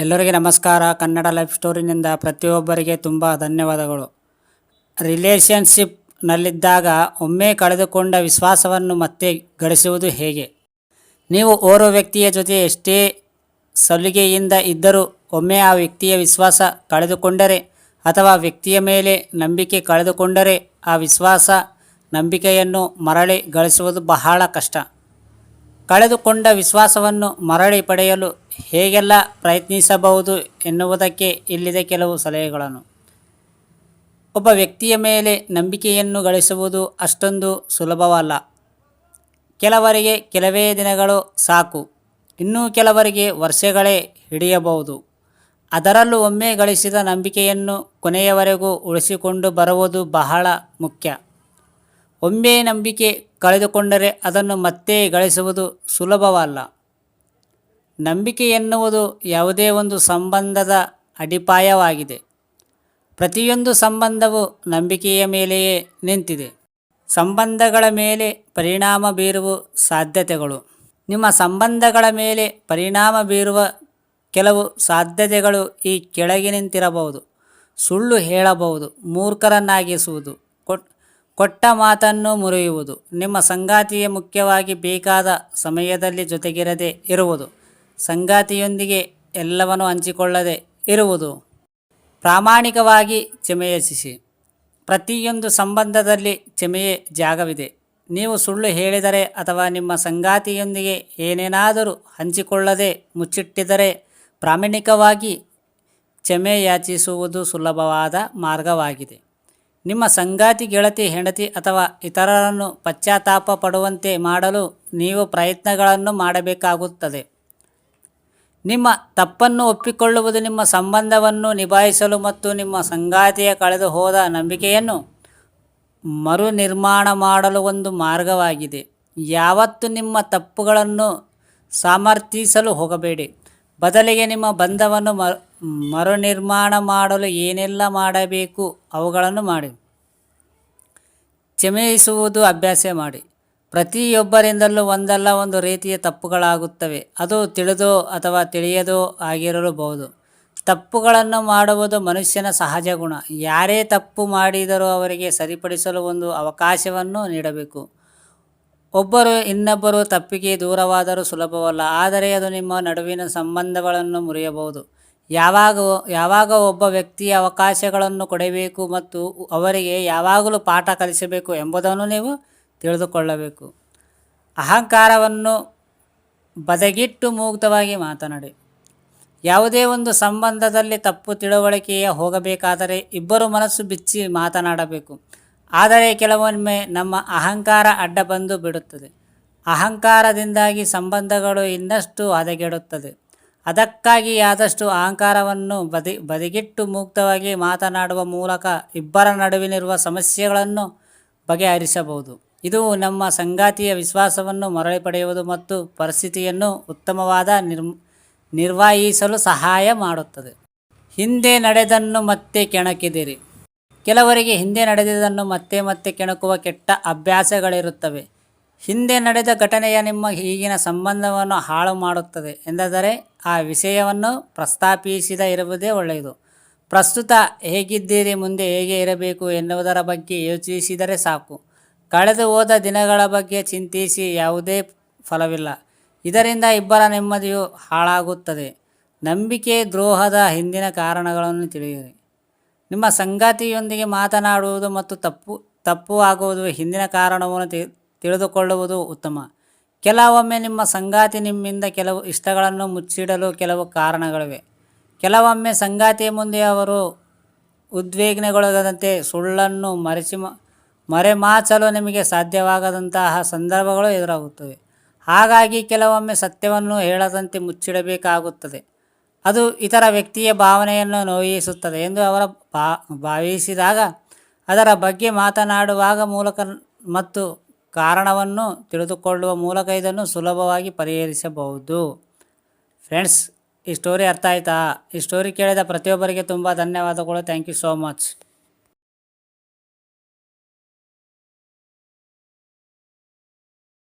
ಎಲ್ಲರಿಗೆ ನಮಸ್ಕಾರ. ಕನ್ನಡ ಲೈಫ್ ಸ್ಟೋರಿನಿಂದ ಪ್ರತಿಯೊಬ್ಬರಿಗೆ ತುಂಬ ಧನ್ಯವಾದಗಳು. ರಿಲೇಷನ್ಶಿಪ್ನಲ್ಲಿದ್ದಾಗ ಒಮ್ಮೆ ಕಳೆದುಕೊಂಡ ವಿಶ್ವಾಸವನ್ನು ಮತ್ತೆ ಗಳಿಸುವುದು ಹೇಗೆ? ನೀವು ಓರ್ವ ವ್ಯಕ್ತಿಯ ಜೊತೆ ಎಷ್ಟೇ ಸಲಿಗೆಯಿಂದ ಇದ್ದರೂ ಒಮ್ಮೆ ಆ ವ್ಯಕ್ತಿಯ ವಿಶ್ವಾಸ ಕಳೆದುಕೊಂಡರೆ ಅಥವಾ ವ್ಯಕ್ತಿಯ ಮೇಲೆ ನಂಬಿಕೆ ಕಳೆದುಕೊಂಡರೆ ಆ ವಿಶ್ವಾಸ ನಂಬಿಕೆಯನ್ನು ಮರಳಿ ಗಳಿಸುವುದು ಬಹಳ ಕಷ್ಟ. ಕಳೆದುಕೊಂಡ ವಿಶ್ವಾಸವನ್ನು ಮರಳಿ ಪಡೆಯಲು ಹೇಗೆಲ್ಲ ಪ್ರಯತ್ನಿಸಬಹುದು ಎನ್ನುವುದಕ್ಕೆ ಇಲ್ಲಿದೆ ಕೆಲವು ಸಲಹೆಗಳನ್ನು. ಒಬ್ಬ ವ್ಯಕ್ತಿಯ ಮೇಲೆ ನಂಬಿಕೆಯನ್ನು ಗಳಿಸುವುದು ಅಷ್ಟೊಂದು ಸುಲಭವಲ್ಲ. ಕೆಲವರಿಗೆ ಕೆಲವೇ ದಿನಗಳು ಸಾಕು. ಇನ್ನೂ ಕೆಲವರಿಗೆ ವರ್ಷಗಳೇ ಹಿಡಿಯಬಹುದು. ಅದರಲ್ಲೂ ಒಮ್ಮೆ ಗಳಿಸಿದ ನಂಬಿಕೆಯನ್ನು ಕೊನೆಯವರೆಗೂ ಉಳಿಸಿಕೊಂಡು ಬರುವುದು ಬಹಳ ಮುಖ್ಯ. ಒಮ್ಮೆ ನಂಬಿಕೆ ಕಳೆದುಕೊಂಡರೆ ಅದನ್ನು ಮತ್ತೆ ಗಳಿಸುವುದು ಸುಲಭವಲ್ಲ. ನಂಬಿಕೆ ಎನ್ನುವುದು ಯಾವುದೇ ಒಂದು ಸಂಬಂಧದ ಅಡಿಪಾಯವಾಗಿದೆ. ಪ್ರತಿಯೊಂದು ಸಂಬಂಧವು ನಂಬಿಕೆಯ ಮೇಲೆಯೇ ನಿಂತಿದೆ. ಸಂಬಂಧಗಳ ಮೇಲೆ ಪರಿಣಾಮ ಬೀರುವ ಸಾಧ್ಯತೆಗಳು. ನಿಮ್ಮ ಸಂಬಂಧಗಳ ಮೇಲೆ ಪರಿಣಾಮ ಬೀರುವ ಕೆಲವು ಸಾಧ್ಯತೆಗಳು ಈ ಕೆಳಗಿನಿಂತಿರಬಹುದು ಸುಳ್ಳು ಹೇಳಬಹುದು, ಮೂರ್ಖರನ್ನಾಗಿಸುವುದು. ಕೊಟ್ಟ ಮಾತನ್ನು ಮುರಿಯುವುದು. ನಿಮ್ಮ ಸಂಗಾತಿಯ ಮುಖ್ಯವಾಗಿ ಬೇಕಾದ ಸಮಯದಲ್ಲಿ ಜೊತೆಗಿರದೆ ಇರುವುದು. ಸಂಗಾತಿಯೊಂದಿಗೆ ಎಲ್ಲವನ್ನು ಹಂಚಿಕೊಳ್ಳದೆ ಇರುವುದು. ಪ್ರಾಮಾಣಿಕವಾಗಿ ಚಮೆಯಚಿಸಿ ಪ್ರತಿಯೊಂದು ಸಂಬಂಧದಲ್ಲಿ ಕ್ಷಮೆಯೇ ಜಾಗವಿದೆ. ನೀವು ಸುಳ್ಳು ಹೇಳಿದರೆ ಅಥವಾ ನಿಮ್ಮ ಸಂಗಾತಿಯೊಂದಿಗೆ ಏನೇನಾದರೂ ಹಂಚಿಕೊಳ್ಳದೆ ಮುಚ್ಚಿಟ್ಟಿದರೆ ಪ್ರಾಮಾಣಿಕವಾಗಿ ಕ್ಷಮೆ ಯಾಚಿಸುವುದು ಸುಲಭವಾದ ಮಾರ್ಗವಾಗಿದೆ. ನಿಮ್ಮ ಸಂಗಾತಿ, ಗೆಳತಿ, ಹೆಂಡತಿ ಅಥವಾ ಇತರರನ್ನು ಪಶ್ಚಾತ್ತಾಪ ಪಡುವಂತೆ ಮಾಡಲು ನೀವು ಪ್ರಯತ್ನಗಳನ್ನು ಮಾಡಬೇಕಾಗುತ್ತದೆ. ನಿಮ್ಮ ತಪ್ಪನ್ನು ಒಪ್ಪಿಕೊಳ್ಳುವುದು ನಿಮ್ಮ ಸಂಬಂಧವನ್ನು ನಿಭಾಯಿಸಲು ಮತ್ತು ನಿಮ್ಮ ಸಂಗಾತಿಯ ಕಳೆದು ಹೋದ ನಂಬಿಕೆಯನ್ನು ಮರುನಿರ್ಮಾಣ ಮಾಡಲು ಒಂದು ಮಾರ್ಗವಾಗಿದೆ. ಯಾವತ್ತು ನಿಮ್ಮ ತಪ್ಪುಗಳನ್ನು ಸಮರ್ಥಿಸಲು ಹೋಗಬೇಡಿ. ಬದಲಿಗೆ ನಿಮ್ಮ ಬಂಧವನ್ನು ಮ ಮರುನಿರ್ಮಾಣ ಮಾಡಲು ಏನೆಲ್ಲ ಮಾಡಬೇಕು ಅವುಗಳನ್ನು ಮಾಡಿ. ಕ್ಷಮಿಸುವುದು ಅಭ್ಯಾಸ ಮಾಡಿ. ಪ್ರತಿಯೊಬ್ಬರಿಂದಲೂ ಒಂದಲ್ಲ ಒಂದು ರೀತಿಯ ತಪ್ಪುಗಳಾಗುತ್ತವೆ. ಅದು ತಿಳಿದೋ ಅಥವಾ ತಿಳಿಯದೋ ಆಗಿರಬಹುದು ತಪ್ಪುಗಳನ್ನು ಮಾಡುವುದು ಮನುಷ್ಯನ ಸಹಜ ಗುಣ. ಯಾರೇ ತಪ್ಪು ಮಾಡಿದರೂ ಅವರಿಗೆ ಸರಿಪಡಿಸಲು ಒಂದು ಅವಕಾಶವನ್ನು ನೀಡಬೇಕು. ಒಬ್ಬರು ಇನ್ನೊಬ್ಬರು ತಪ್ಪಿಗೆ ದೂರವಾದರೂ ಸುಲಭವಲ್ಲ. ಆದರೆ ಅದು ನಿಮ್ಮ ನಡುವಿನ ಸಂಬಂಧಗಳನ್ನು ಮುರಿಯಬಹುದು. ಯಾವಾಗ ಯಾವಾಗ ಒಬ್ಬ ವ್ಯಕ್ತಿಯ ಅವಕಾಶಗಳನ್ನು ಕೊಡಬೇಕು ಮತ್ತು ಅವರಿಗೆ ಯಾವಾಗಲೂ ಪಾಠ ಕಲಿಸಬೇಕು ಎಂಬುದನ್ನು ನೀವು ತಿಳಿದುಕೊಳ್ಳಬೇಕು. ಅಹಂಕಾರವನ್ನು ಬದಗಿಟ್ಟು ಮುಕ್ತವಾಗಿ ಮಾತನಾಡಿ. ಯಾವುದೇ ಒಂದು ಸಂಬಂಧದಲ್ಲಿ ತಪ್ಪು ತಿಳುವಳಿಕೆಯ ಹೋಗಬೇಕಾದರೆ ಇಬ್ಬರು ಮನಸ್ಸು ಬಿಚ್ಚಿ ಮಾತನಾಡಬೇಕು. ಆದರೆ ಕೆಲವೊಮ್ಮೆ ನಮ್ಮ ಅಹಂಕಾರ ಅಡ್ಡ ಬಂದು ಬಿಡುತ್ತದೆ. ಅಹಂಕಾರದಿಂದಾಗಿ ಸಂಬಂಧಗಳು ಇನ್ನಷ್ಟು ಹದಗೆಡುತ್ತದೆ. ಅದಕ್ಕಾಗಿ ಆದಷ್ಟು ಅಹಂಕಾರವನ್ನು ಬದಿ, ಬದಿಗಿಟ್ಟು ಮುಕ್ತವಾಗಿ ಮಾತನಾಡುವ ಮೂಲಕ ಇಬ್ಬರ ನಡುವಿನಿರುವ ಸಮಸ್ಯೆಗಳನ್ನು ಬಗೆಹರಿಸಬಹುದು. ಇದು ನಮ್ಮ ಸಂಗಾತಿಯ ವಿಶ್ವಾಸವನ್ನು ಮರಳಿ ಪಡೆಯುವುದು ಮತ್ತು ಪರಿಸ್ಥಿತಿಯನ್ನು ಉತ್ತಮವಾದ ನಿರ್ ನಿರ್ವಹಿಸಲು ಸಹಾಯ ಮಾಡುತ್ತದೆ. ಹಿಂದೆ ನಡೆದನ್ನು ಮತ್ತೆ ಕೆಣಕಿದಿರಿ. ಕೆಲವರಿಗೆ ಹಿಂದೆ ನಡೆದಿದ್ದನ್ನು ಮತ್ತೆ ಮತ್ತೆ ಕೆಣಕುವ ಕೆಟ್ಟ ಅಭ್ಯಾಸಗಳಿರುತ್ತವೆ. ಹಿಂದೆ ನಡೆದ ಘಟನೆಯ ನಿಮ್ಮ ಈಗಿನ ಸಂಬಂಧವನ್ನು ಹಾಳು ಮಾಡುತ್ತದೆ. ಎಂದಾದರೆ ಆ ವಿಷಯವನ್ನು ಪ್ರಸ್ತಾಪಿಸಿದ ಇರುವುದೇ ಒಳ್ಳೆಯದು. ಪ್ರಸ್ತುತ ಹೇಗಿದ್ದೀರಿ, ಮುಂದೆ ಹೇಗೆ ಇರಬೇಕು ಎನ್ನುವುದರ ಬಗ್ಗೆ ಯೋಚಿಸಿದರೆ ಸಾಕು. ಕಳೆದು ಹೋದ ದಿನಗಳ ಬಗ್ಗೆ ಚಿಂತಿಸಿ ಯಾವುದೇ ಫಲವಿಲ್ಲ. ಇದರಿಂದ ಇಬ್ಬರ ನೆಮ್ಮದಿಯು ಹಾಳಾಗುತ್ತದೆ. ನಂಬಿಕೆ, ದ್ರೋಹದ ಹಿಂದಿನ ಕಾರಣಗಳನ್ನು ತಿಳಿಯಿರಿ. ನಿಮ್ಮ ಸಂಗಾತಿಯೊಂದಿಗೆ ಮಾತನಾಡುವುದು ಮತ್ತು ತಪ್ಪು ತಪ್ಪು ಆಗುವುದು ಹಿಂದಿನ ಕಾರಣವನ್ನು ತಿಳಿದುಕೊಳ್ಳುವುದು ಉತ್ತಮ. ಕೆಲವೊಮ್ಮೆ ನಿಮ್ಮ ಸಂಗಾತಿ ನಿಮ್ಮಿಂದ ಕೆಲವು ಇಷ್ಟಗಳನ್ನು ಮುಚ್ಚಿಡಲು ಕೆಲವು ಕಾರಣಗಳಿವೆ. ಕೆಲವೊಮ್ಮೆ ಸಂಗಾತಿಯ ಮುಂದೆ ಅವರು ಉದ್ವಿಗ್ನಗೊಳಗದಂತೆ ಸುಳ್ಳನ್ನು ಮರೆಚಿ ಮರೆಮಾಚಲು ನಿಮಗೆ ಸಾಧ್ಯವಾಗದಂತಹ ಸಂದರ್ಭಗಳು ಎದುರಾಗುತ್ತವೆ. ಹಾಗಾಗಿ ಕೆಲವೊಮ್ಮೆ ಸತ್ಯವನ್ನು ಹೇಳದಂತೆ ಮುಚ್ಚಿಡಬೇಕಾಗುತ್ತದೆ. ಅದು ಇತರ ವ್ಯಕ್ತಿಯ ಭಾವನೆಯನ್ನು ನೋಯಿಸುತ್ತದೆ ಎಂದು ಅವರ ಭಾವಿಸಿದಾಗ ಅದರ ಬಗ್ಗೆ ಮಾತನಾಡುವಾಗ ಮೂಲಕ ಮತ್ತು ಕಾರಣವನ್ನು ತಿಳಿದುಕೊಳ್ಳುವ ಮೂಲಕ ಇದನ್ನು ಸುಲಭವಾಗಿ ಪರಿಹರಿಸಬಹುದು. ಫ್ರೆಂಡ್ಸ್ ಈ ಸ್ಟೋರಿ ಅರ್ಥ ಆಯಿತಾ? ಈ ಸ್ಟೋರಿ ಕೇಳಿದ ಪ್ರತಿಯೊಬ್ಬರಿಗೆ ತುಂಬ ಧನ್ಯವಾದಗಳು. Thank you so much